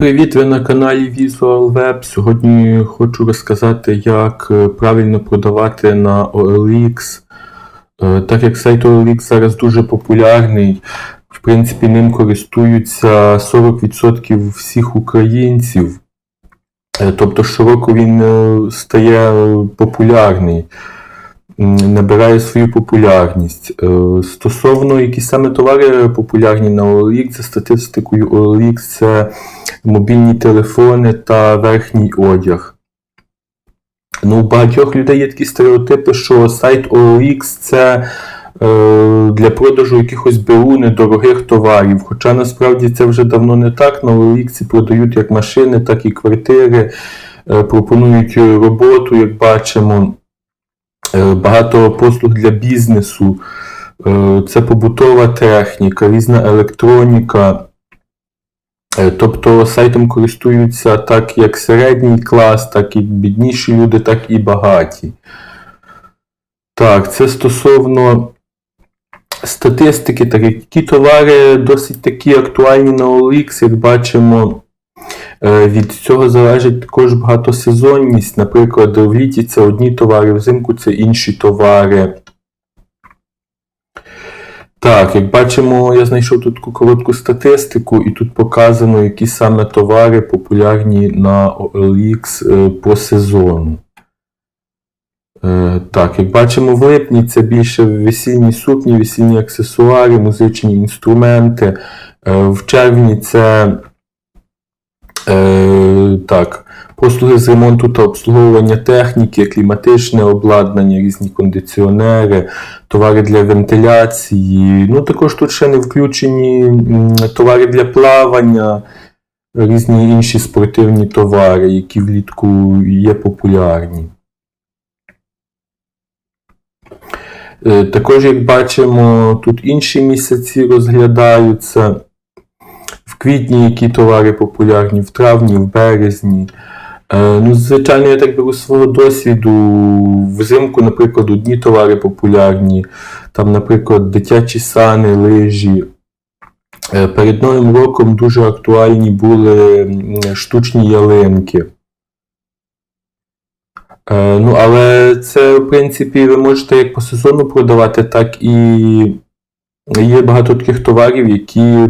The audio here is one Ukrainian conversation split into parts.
Привіт, ви на каналі Visual Web. Сьогодні хочу розказати, як е, правильно продавати на OLX. Е, Так як сайт OLX зараз дуже популярний, в принципі, ним користуються 40% всіх українців. Е, Тобто щороку він стає популярний, набирає свою популярність. Е, Стосовно які саме товари популярні на OLX, за статистикою OLX, це мобільні телефони та верхній одяг. Ну, у багатьох людей є такі стереотипи, що сайт OLX це е, для продажу якихось БУ недорогих товарів. Хоча насправді це вже давно не так. На OLX продають як машини, так і квартири, е, пропонують роботу, як бачимо. Е, багато послуг для бізнесу. Е, це побутова техніка, різна електроніка. Е, Тобто сайтом користуються так як середній клас, так і бідніші люди, так і багаті. Так, це стосовно статистики, так які товари досить такі актуальні на OLX, як бачимо. Е, Від цього залежить також багатосезонність. Наприклад, в літі це одні товари, взимку це інші товари. Так, як бачимо, я знайшов тут таку коротку статистику, і тут показано, які саме товари популярні на OLX е, по сезону. Е, Так, як бачимо, в липні це більше весільні сукні, весільні аксесуари, музичні інструменти. В червні це е, так, послуги з ремонту та обслуговування техніки, кліматичне обладнання, різні кондиціонери, товари для вентиляції. Ну, також тут ще не включені товари для плавання, різні інші спортивні товари, які влітку є популярні. Е, Також, як бачимо, тут інші місяці розглядаються. Квітні які товари популярні, в травні, в березні. Е, Ну, звичайно, я так беру свого досвіду. Взимку, наприклад, одні товари популярні, там, наприклад, дитячі сани, лижі. Е, Перед Новим роком дуже актуальні були штучні ялинки. Е, Ну, але це, в принципі, ви можете як по сезону продавати, так і є багато таких товарів, які е,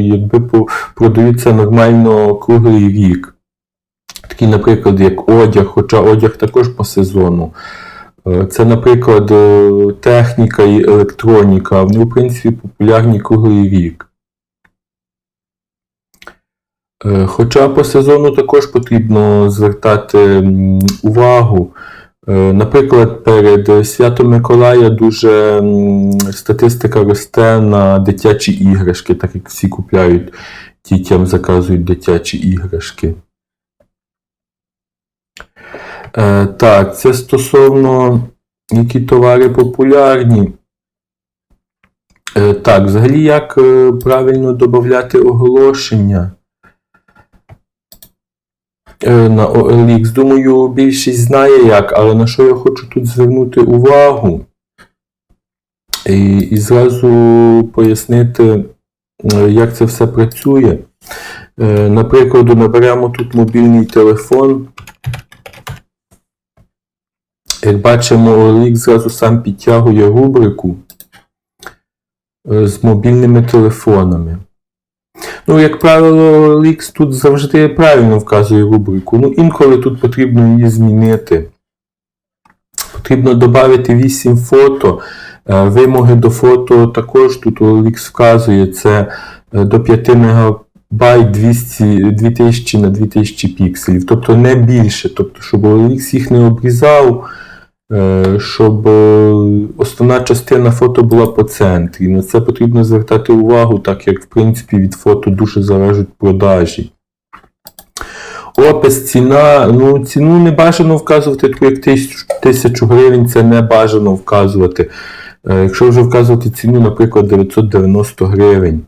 якби продаються нормально круглий рік. Такі, наприклад, як одяг, хоча одяг також по сезону. Е, Це, наприклад, е, техніка і електроніка. Вони, в принципі, популярні круглий рік. Хоча по сезону також потрібно звертати увагу. Е, Наприклад, перед Святом Миколая дуже статистика росте на дитячі іграшки, так як всі купляють дітям, заказують дитячі іграшки. Е, Так, це стосовно які товари популярні. Е, Так, взагалі, як правильно додати оголошення на OLX? Думаю, більшість знає як, але на що я хочу тут звернути увагу і, і зразу пояснити, е, як це все працює. Е, Наприклад, наберемо тут мобільний телефон. Як бачимо, OLX зразу сам підтягує рубрику е, з мобільними телефонами. Ну, як правило, OLX тут завжди правильно вказує рубрику. Ну, інколи тут потрібно її змінити. Потрібно додати 8 фото. Е, Вимоги до фото також тут OLX вказує це е, до 5 МБ 200, 2000 на 2000 пікселів. Тобто не більше. Тобто, щоб OLX їх не обрізав, щоб е, основна частина фото була по центрі. На це потрібно звертати увагу, так як в принципі від фото дуже залежать продажі. Опис, ціна. Ну, ціну не бажано вказувати, таку як 1000 гривень, це не бажано вказувати. Е, Якщо вже вказувати ціну, наприклад, 990 гривень.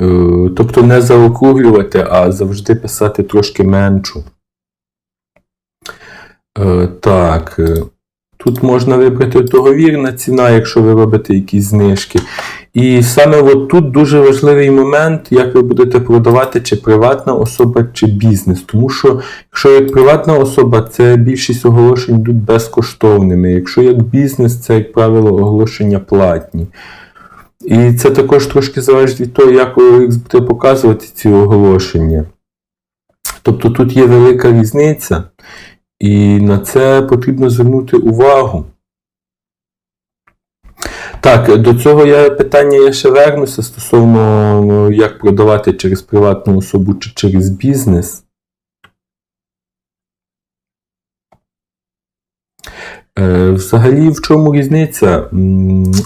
Е, Тобто не заокруглювати, а завжди писати трошки меншу. Е, Так. е, Тут можна вибрати договірна ціна, якщо ви робите якісь знижки. І саме от тут дуже важливий момент, як ви будете продавати, чи приватна особа, чи бізнес. Тому що, якщо як приватна особа, це більшість оголошень йдуть безкоштовними. Якщо як бізнес, це, як правило, оголошення платні. І це також трошки залежить від того, як OLX буде показувати ці оголошення. Тобто тут є велика різниця, і на це потрібно звернути увагу. Так, до цього я питання я ще вернуся стосовно ну, як продавати через приватну особу чи через бізнес. Е, Взагалі, в чому різниця?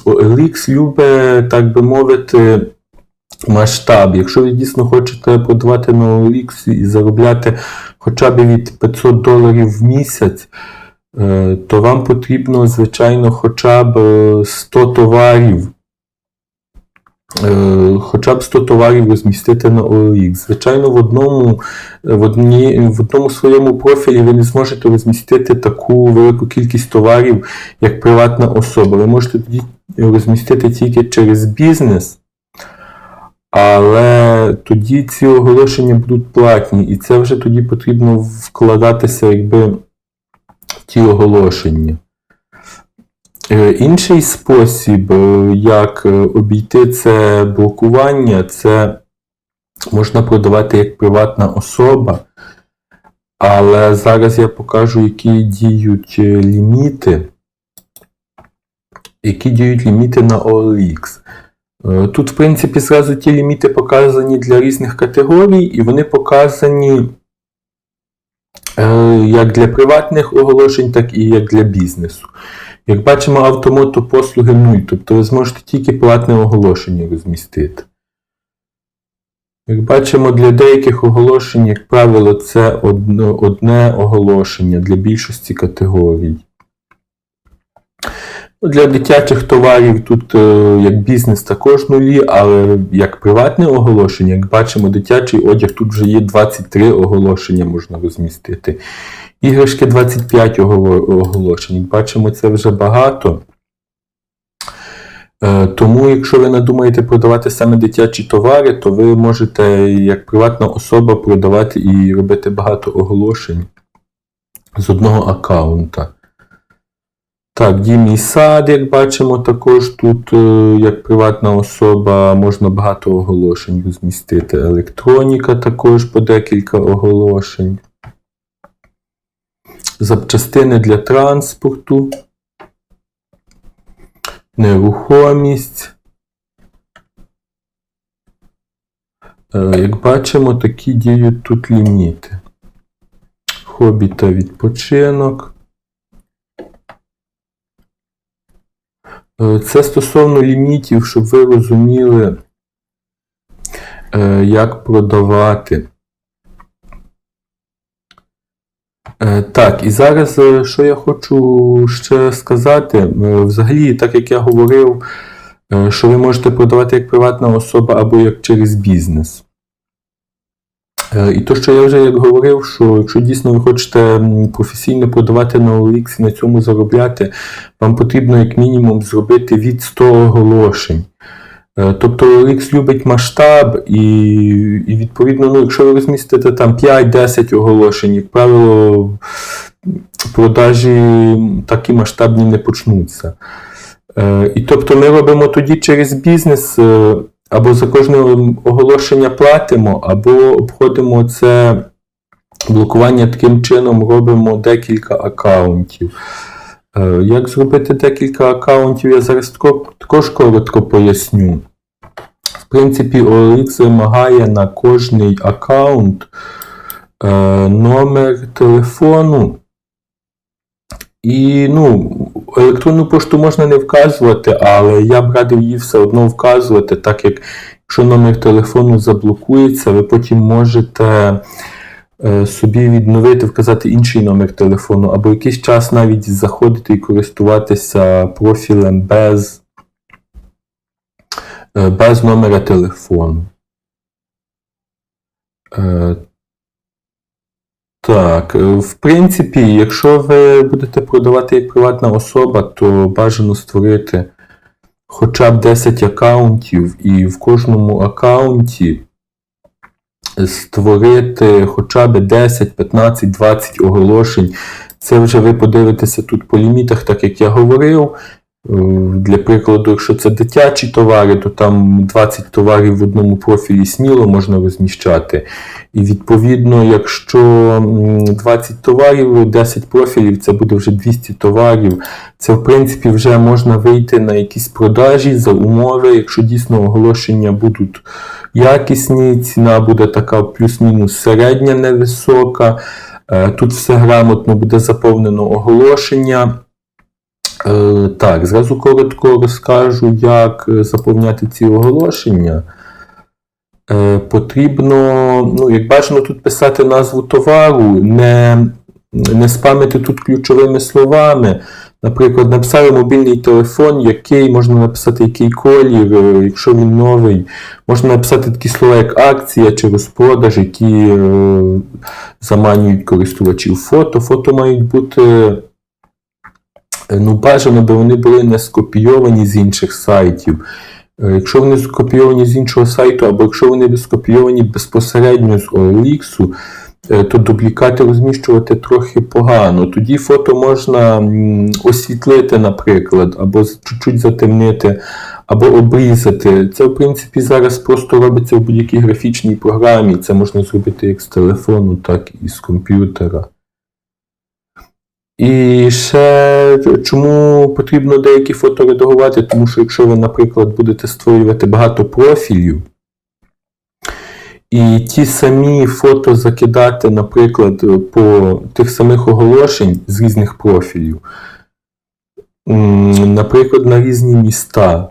OLX любить, так би мовити, масштаб. Якщо ви дійсно хочете продавати на OLX і заробляти хоча б від 500 доларів в місяць, е, то вам потрібно, звичайно, хоча б е, 100 товарів. е, Хоча б 100 товарів розмістити на OLX. Звичайно, в одному, в, одні, в одному своєму профілі ви не зможете розмістити таку велику кількість товарів, як приватна особа. Ви можете тоді розмістити тільки через бізнес, але тоді ці оголошення будуть платні, і це вже тоді потрібно вкладатися якби, в ті оголошення. Е, Інший спосіб, е, як е, обійти це блокування, це можна продавати як приватна особа. Але зараз я покажу, які діють ліміти. Які діють ліміти на OLX. Е, Тут, в принципі, зразу ті ліміти показані для різних категорій, і вони показані е, як для приватних оголошень, так і як для бізнесу. Як бачимо, автомотопослуги 0, тобто ви зможете тільки платне оголошення розмістити. Як бачимо, для деяких оголошень, як правило, це одне оголошення для більшості категорій. Ну, Для дитячих товарів тут е, як бізнес також нулі, але як приватне оголошення, як бачимо, дитячий одяг тут вже є 23 оголошення можна розмістити. Іграшки 25 оголошень. Як бачимо, це вже багато. Е, Тому, якщо ви надумаєте продавати саме дитячі товари, то ви можете як приватна особа продавати і робити багато оголошень з одного аккаунта. Так, дім сад, як бачимо, також тут, е, як приватна особа, можна багато оголошень розмістити. Електроніка також по декілька оголошень. Запчастини для транспорту. Нерухомість. Е, Як бачимо, такі діють тут ліміти. Хобі та відпочинок. Е, Це стосовно лімітів, щоб ви розуміли, е, як продавати. Е, Так, і зараз, е, що я хочу ще сказати, Е, взагалі, так як я говорив, е, що ви можете продавати як приватна особа або як через бізнес. Е, І то, що я вже як говорив, що якщо дійсно ви хочете професійно продавати на OLX і на цьому заробляти, вам потрібно як мінімум зробити від 100 оголошень. Е, Тобто OLX любить масштаб, і, і відповідно, ну, якщо ви розмістите там 5-10 оголошень, як правило, продажі такі масштабні не почнуться. Е, І тобто ми робимо тоді через бізнес, або за кожне оголошення платимо, або обходимо це блокування таким чином, робимо декілька аккаунтів. Е, Як зробити декілька аккаунтів, я зараз тако- також коротко поясню. В принципі, OLX вимагає на кожний аккаунт е, номер телефону. І ну, електронну пошту можна не вказувати, але я б радив її все одно вказувати, так як якщо номер телефону заблокується, ви потім можете е, собі відновити, вказати інший номер телефону, або якийсь час навіть заходити і користуватися профілем без, е, без номера телефону. Так, е, в принципі, якщо ви будете продавати як приватна особа, то бажано створити хоча б 10 аккаунтів, і в кожному аккаунті створити хоча б 10, 15, 20 оголошень. Це вже ви подивитеся тут по лімітах, так як я говорив. Е, Для прикладу, якщо це дитячі товари, то там 20 товарів в одному профілі сміло можна розміщати. І відповідно, якщо 20 товарів, 10 профілів, це буде вже 200 товарів. Це, в принципі, вже можна вийти на якісь продажі за умови, якщо дійсно оголошення будуть якісні, ціна буде така плюс-мінус середня, невисока. Е, Тут все грамотно буде заповнено оголошення. Е, Так, зразу коротко розкажу, як е, заповняти ці оголошення. Е, Потрібно, ну, як бажано тут писати назву товару, не, не спамити тут ключовими словами. Наприклад, написали мобільний телефон, який можна написати який колір, якщо він новий. Можна написати такі слова, як акція чи розпродаж, які е, заманюють користувачів фото. Фото мають бути ну, бажано, би вони були не скопійовані з інших сайтів. Е, Якщо вони скопійовані з іншого сайту, або якщо вони скопійовані безпосередньо з OLX, е, то дублікати розміщувати трохи погано. Тоді фото можна освітлити, наприклад, або чуть-чуть затемнити, або обрізати. Це, в принципі, зараз просто робиться в будь-якій графічній програмі. Це можна зробити як з телефону, так і з комп'ютера. І ще чому потрібно деякі фото редагувати? Тому що якщо ви, наприклад, будете створювати багато профілів, і ті самі фото закидати, наприклад, по тих самих оголошень з різних профілів, наприклад, на різні міста.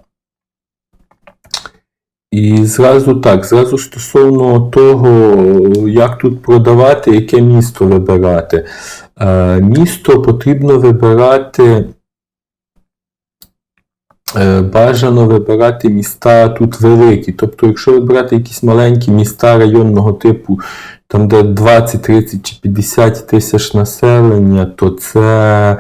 І зразу так, зразу стосовно того, як тут продавати, яке місто вибирати. Е, Місто потрібно вибирати. е, Бажано вибирати міста тут великі. Тобто, якщо вибирати якісь маленькі міста районного типу, там де 20, 30 чи 50 тисяч населення, то це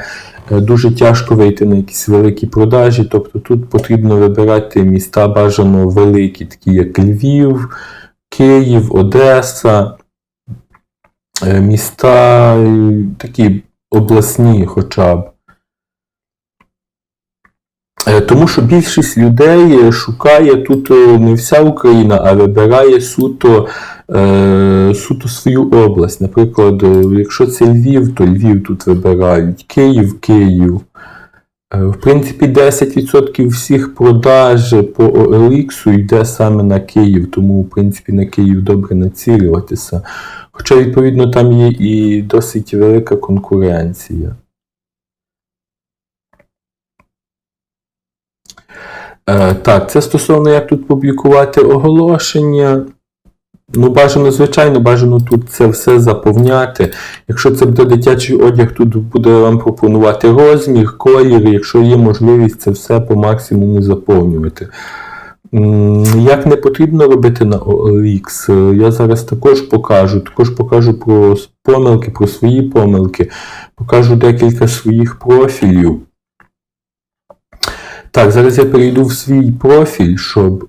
дуже тяжко вийти на якісь великі продажі. Тобто тут потрібно вибирати міста бажано великі, такі як Львів, Київ, Одеса, е, міста е, такі обласні хоча б. Е, Тому що більшість людей е, шукає тут е, не вся Україна, а вибирає суто, е, суто свою область. Наприклад, е, якщо це Львів, то Львів тут вибирають, Київ, Київ. Е, В принципі, 10% всіх продаж по OLX йде саме на Київ, тому, в принципі, на Київ добре націлюватися. Хоча, відповідно, там є і досить велика конкуренція. Е, Так, це стосовно як тут публікувати оголошення. Ну, бажано, звичайно, бажано тут це все заповняти. Якщо це буде дитячий одяг, тут буде вам пропонувати розмір, колір, якщо є можливість це все по максимуму заповнювати. Як не потрібно робити на OLX, я зараз також покажу. Також покажу про помилки, про свої помилки, покажу декілька своїх профілів. Так, зараз я перейду в свій профіль, щоб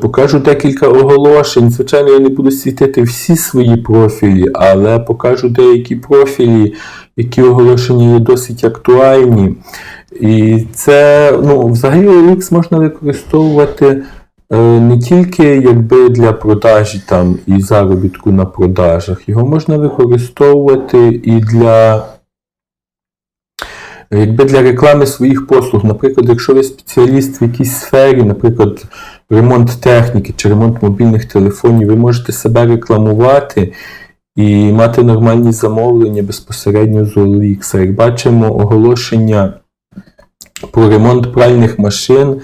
покажу декілька оголошень. Звичайно, я не буду світити всі свої профілі, але покажу деякі профілі, які оголошення є досить актуальні. І це, ну, взагалі OLX можна використовувати е, не тільки якби для продажі там і заробітку на продажах, його можна використовувати і для якби для реклами своїх послуг. Наприклад, якщо ви спеціаліст в якійсь сфері, наприклад, ремонт техніки чи ремонт мобільних телефонів, ви можете себе рекламувати і мати нормальні замовлення безпосередньо з OLX. Як бачимо, оголошення про ремонт пральних машин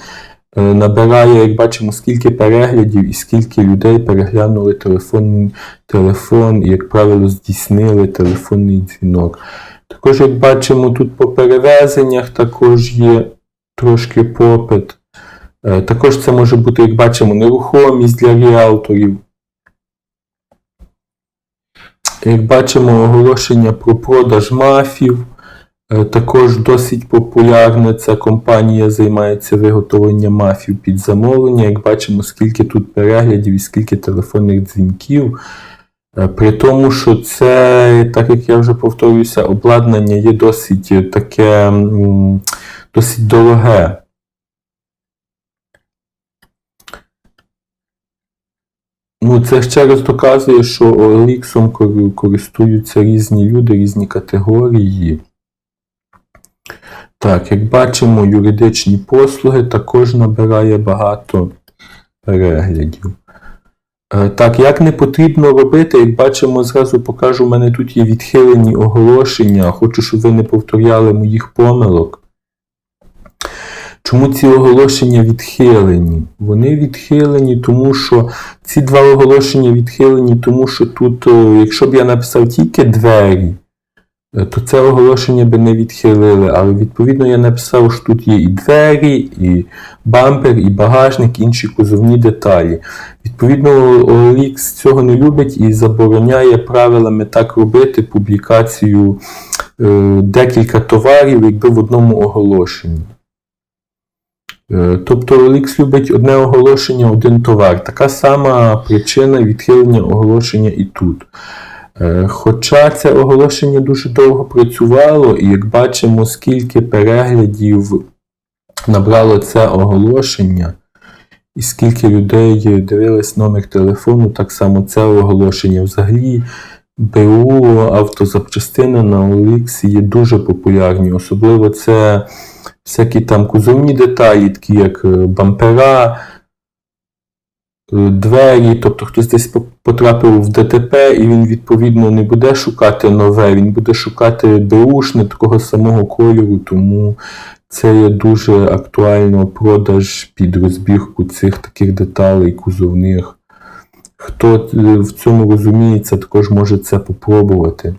е, набирає, як бачимо, скільки переглядів і скільки людей переглянули телефон, телефон і, як правило, здійснили телефонний дзвінок. Також, як бачимо, тут по перевезеннях також є трошки попит. Е, Також це може бути, як бачимо, нерухомість для ріалторів. Як бачимо, оголошення про продаж мафів. Е, Також досить популярна ця компанія займається виготовленням мафів під замовлення. Як бачимо, скільки тут переглядів і скільки телефонних дзвінків. Е, При тому, що це, так як я вже повторююся, обладнання є досить таке досить дороге. Ну, це ще раз доказує, що кор- користуються різні люди, різні категорії. Так, як бачимо, юридичні послуги також набирає багато переглядів. Е, Так, як не потрібно робити, як бачимо, зразу покажу, у мене тут є відхилені оголошення. Хочу, щоб ви не повторяли моїх помилок. Чому ці оголошення відхилені? Вони відхилені, тому що ці два оголошення відхилені, тому що тут, якщо б я написав тільки двері, е, то це оголошення би не відхилили. Але відповідно я написав, що тут є і двері, і бампер, і багажник, і інші кузовні деталі. Відповідно, OLX цього не любить і забороняє правилами так робити публікацію е, декілька товарів, якби в одному оголошенні. Е, Тобто OLX любить одне оголошення, один товар. Така сама причина відхилення оголошення і тут. Е, Хоча це оголошення дуже довго працювало, і як бачимо, скільки переглядів набрало це оголошення, і скільки людей дивились номер телефону, так само це оголошення. Взагалі, БУ, автозапчастини на OLX є дуже популярні. Особливо це всякі там кузовні деталі, такі як е, бампера, е, двері, тобто хтось десь потрапив в ДТП, і він відповідно не буде шукати нове, він буде шукати беушне такого самого кольору, тому це є дуже актуально продаж під розбірку цих таких деталей кузовних. Хто е, в цьому розуміється, також може це попробувати.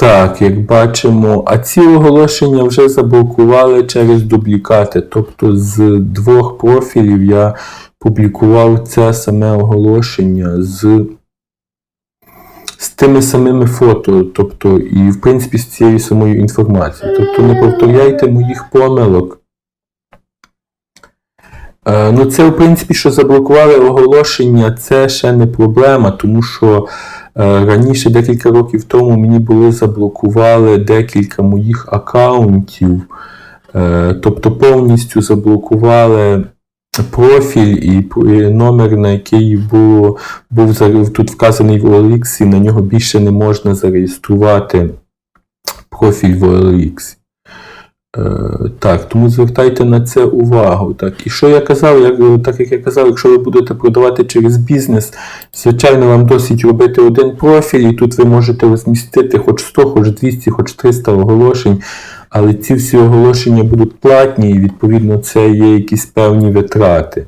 Так, як бачимо, а ці оголошення вже заблокували через дублікати. Тобто з двох профілів я публікував це саме оголошення з, з тими самими фото, тобто, і в принципі з цією самою інформацією. Тобто не повторяйте моїх помилок. Е, Ну, це, в принципі, що заблокували оголошення, це ще не проблема, тому що е, раніше, декілька років тому, мені були заблокували декілька моїх аккаунтів, е, тобто повністю заблокували профіль і номер, на який було, був тут вказаний в OLX, і на нього більше не можна зареєструвати профіль в OLX. Е, так, тому звертайте на це увагу. Так. І що я казав, як, так як я казав, якщо ви будете продавати через бізнес, звичайно, вам досить робити один профіль, і тут ви можете розмістити хоч 100, хоч 200, хоч 300 оголошень, але ці всі оголошення будуть платні, і відповідно це є якісь певні витрати.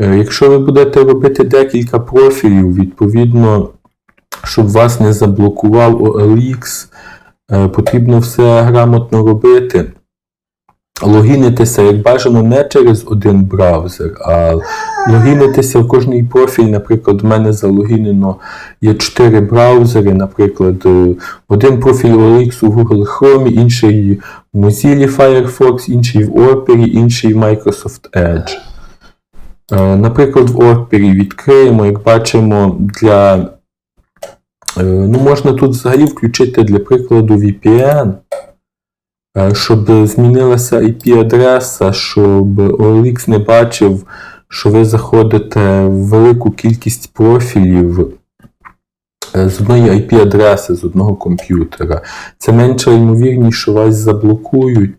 Е, Якщо ви будете робити декілька профілів, відповідно, щоб вас не заблокував OLX, Потрібно все грамотно робити. Логінитися, як бажано, не через один браузер, а логінитися в кожний профіль. Наприклад, в мене залогінено є 4 браузери, наприклад, е, один профіль OLX у Google Chrome, інший в Mozilla Firefox, інший в Opera, інший в Microsoft Edge. Е, Наприклад, в Opera відкриємо, як бачимо, для Е, Ну, можна тут взагалі включити для прикладу VPN, е, щоб змінилася IP-адреса, щоб OLX не бачив, що ви заходите в велику кількість профілів е, з одної IP-адреси, з одного комп'ютера. Це менша ймовірність, що вас заблокують.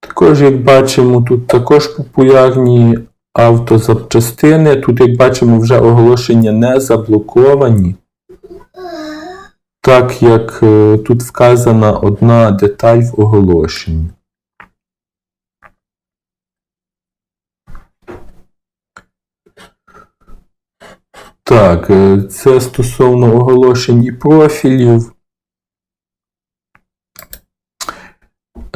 Також, як бачимо, тут також популярні автозапчастини. Тут, як бачимо, вже оголошення не заблоковані. Так як е, тут вказана одна деталь в оголошенні. Так, е, це стосовно оголошень і профілів.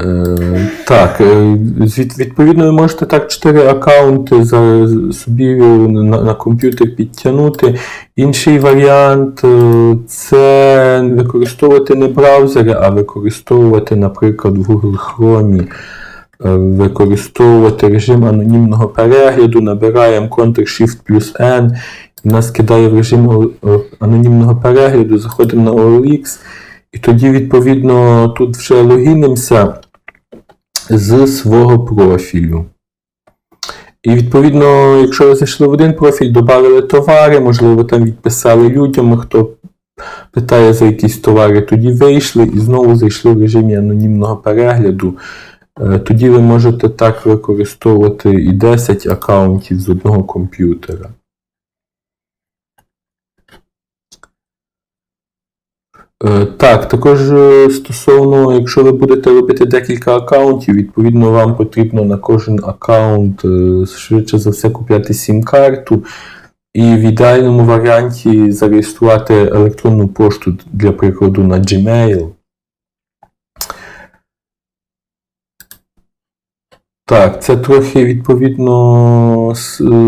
Е, так. Е, від- відповідно, ви можете так 4 аккаунти за, собі на, на комп'ютер підтягнути. Інший варіант е, це використовувати не браузери, а використовувати, наприклад, в Google Chrome, використовувати режим анонімного перегляду, набираємо Ctrl-Shift плюс N, і нас кидає в режим анонімного перегляду, заходимо на OLX, і тоді, відповідно, тут вже логінимося з свого профілю. І відповідно, якщо ви зайшли в один профіль, додали товари, можливо, там відписали людям, хто питає за якісь товари, тоді вийшли і знову зайшли в режимі анонімного перегляду. Е, Тоді ви можете так використовувати і 10 аккаунтів з одного комп'ютера. Так, також е, стосовно, якщо ви будете робити декілька аккаунтів, відповідно вам потрібно на кожен аккаунт е, швидше за все купляти сім-карту. І в ідеальному варіанті зареєструвати електронну пошту для прикладу на Gmail. Так, це трохи відповідно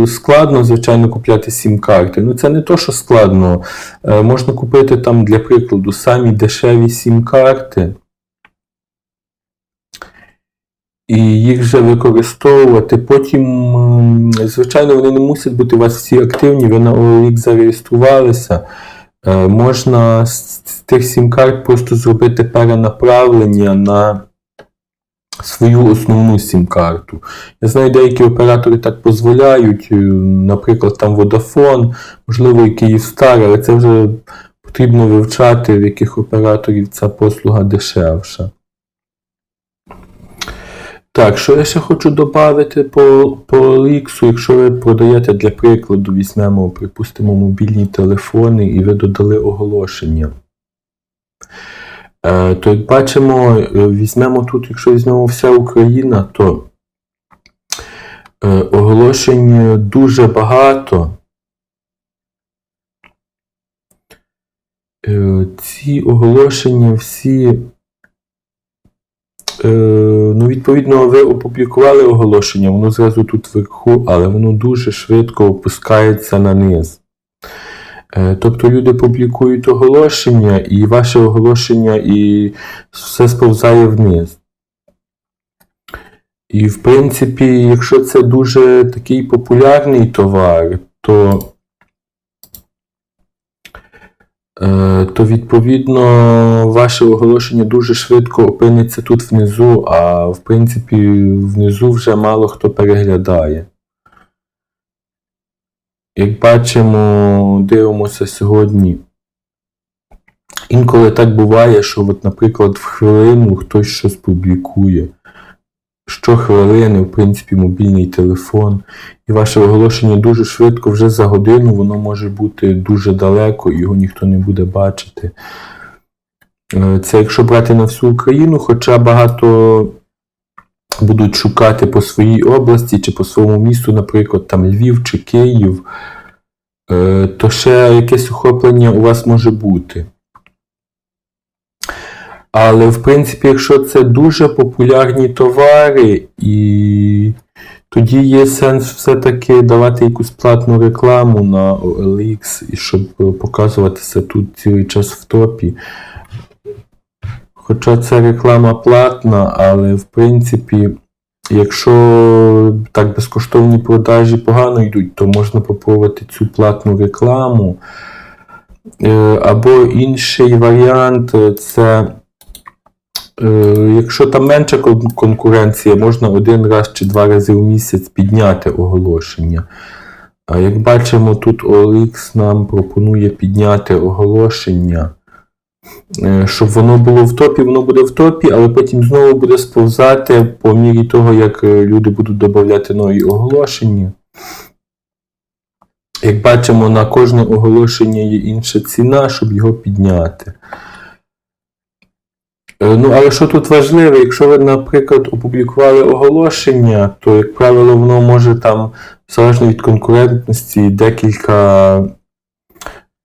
складно, звичайно, купляти сім-карти. Ну, це не то, що складно. Е, Можна купити там, для прикладу, самі дешеві сім-карти. І їх вже використовувати. Потім, звичайно, вони не мусять бути у вас всі активні, ви на OLX зареєструвалися. Е, Можна з тих сім-карт просто зробити перенаправлення на свою основну сім-карту. Я знаю, деякі оператори так дозволяють, е, наприклад, там Vodafone, можливо, і Kyivstar, але це вже потрібно вивчати, в яких операторів ця послуга дешевша. Так, що я ще хочу додати по, по OLX, якщо ви продаєте для прикладу, візьмемо, припустимо, мобільні телефони і ви додали оголошення. Е, То як бачимо, е, візьмемо тут, якщо візьмемо вся Україна, то е, оголошень дуже багато. Ці оголошення всі. Ну, відповідно, ви опублікували оголошення, воно зразу тут вверху, але воно дуже швидко опускається на низ. Е, Тобто люди публікують оголошення, і ваше оголошення і все сповзає вниз. І, в принципі, якщо це дуже такий популярний товар, то, е, то відповідно ваше оголошення дуже швидко опиниться тут внизу, а в принципі внизу вже мало хто переглядає. Як бачимо, дивимося сьогодні. Інколи так буває, що, от, наприклад, в хвилину хтось щось публікує. Щохвилини, в принципі, мобільний телефон. І ваше оголошення дуже швидко, вже за годину, воно може бути дуже далеко, його ніхто не буде бачити. Е, Це якщо брати на всю Україну, хоча багато будуть шукати по своїй області чи по своєму місту, наприклад, там Львів чи Київ, е, то ще якесь охоплення у вас може бути. Але, в принципі, якщо це дуже популярні товари, і тоді є сенс все-таки давати якусь платну рекламу на OLX, щоб показуватися тут цілий час в топі. Хоча ця реклама платна, але в принципі, якщо так безкоштовні продажі погано йдуть, то можна попробувати цю платну рекламу. Е, Або інший варіант е, це, е, якщо там менша конкуренція, можна один раз чи два рази в місяць підняти оголошення. А як бачимо, тут OLX нам пропонує підняти оголошення. Е, Щоб воно було в топі, воно буде в топі, але потім знову буде сповзати по мірі того, як е, люди будуть додавати нові оголошення. Як бачимо, на кожне оголошення є інша ціна, щоб його підняти. Е, Ну, але що тут важливо, якщо ви, наприклад, опублікували оголошення, то, як правило, воно може там, залежно від конкурентності, декілька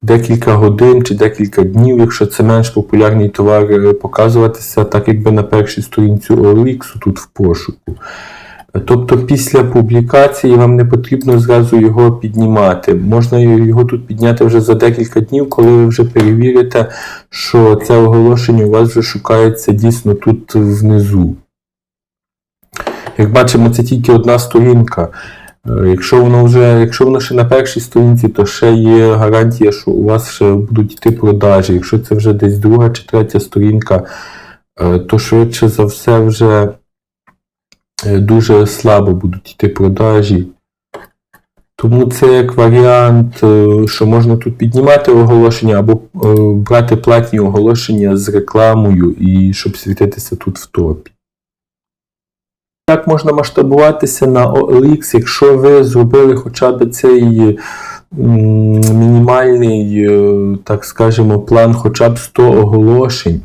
декілька годин чи декілька днів, якщо це менш популярний товар, е, показуватися так, якби на першій сторінці OLX тут в пошуку. Тобто після публікації вам не потрібно зразу його піднімати. Можна його тут підняти вже за декілька днів, коли ви вже перевірите, що це оголошення у вас вже шукається дійсно тут внизу. Як бачимо, це тільки одна сторінка. Е, Якщо воно вже, якщо воно ще на першій сторінці, то ще є гарантія, що у вас ще будуть йти продажі. Якщо це вже десь друга чи третя сторінка, е, то швидше за все вже е, дуже слабо будуть йти продажі. Тому це як варіант, що можна тут піднімати оголошення або брати платні оголошення з рекламою, і щоб світитися тут в топі. Як можна масштабуватися на OLX, якщо ви зробили хоча б цей мінімальний, е, так скажемо, план хоча б 100 оголошень.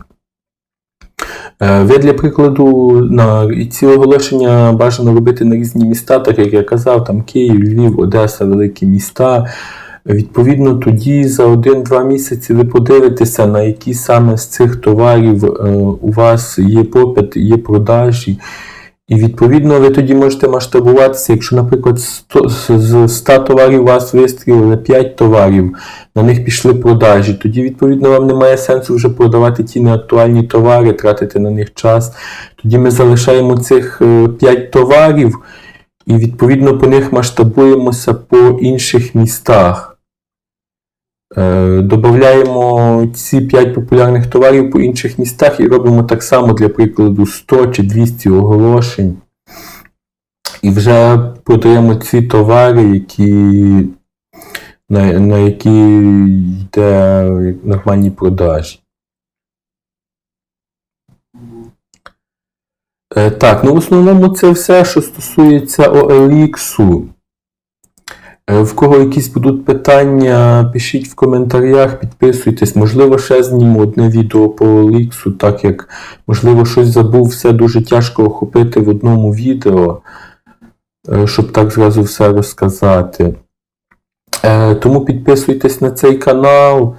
Е, Ви для прикладу на ці оголошення бажано робити на різні міста, так як я казав, там Київ, Львів, Одеса, великі міста. Відповідно, тоді за 1-2 місяці ви подивитеся, на які саме з цих товарів е, у вас є попит, є продажі. І відповідно ви тоді можете масштабуватися, якщо, наприклад, 100, з 100 товарів у вас вистрілили 5 товарів, на них пішли продажі, тоді, відповідно, вам немає сенсу вже продавати ті неактуальні товари, тратити на них час. Тоді ми залишаємо цих 5 товарів і, відповідно, по них масштабуємося по інших містах. Е, Додаємо ці 5 популярних товарів по інших містах і робимо так само, для прикладу, 100 чи 200 оголошень. І вже продаємо ці товари, які, на, на які йде нормальні продажі. Е, Так, ну в основному це все, що стосується OLX. В кого якісь будуть питання, пишіть в коментарях, підписуйтесь. Можливо, ще зніму одне відео по OLX, так як, можливо, щось забув, все дуже тяжко охопити в одному відео, е, щоб так зразу все розказати. Е, Тому підписуйтесь на цей канал.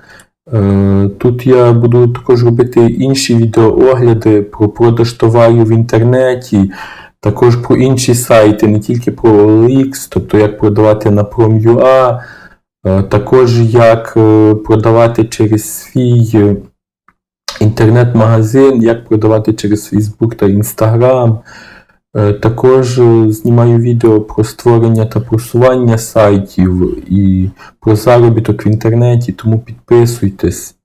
Е, Тут я буду також робити інші відеоогляди про продаж товарів в інтернеті. Також про інші сайти, не тільки про OLX, тобто як продавати на Prom.ua, е, також як е, продавати через свій е, інтернет-магазин, як продавати через Facebook та Instagram. Також знімаю відео про створення та просування сайтів і про заробіток в інтернеті, тому підписуйтесь.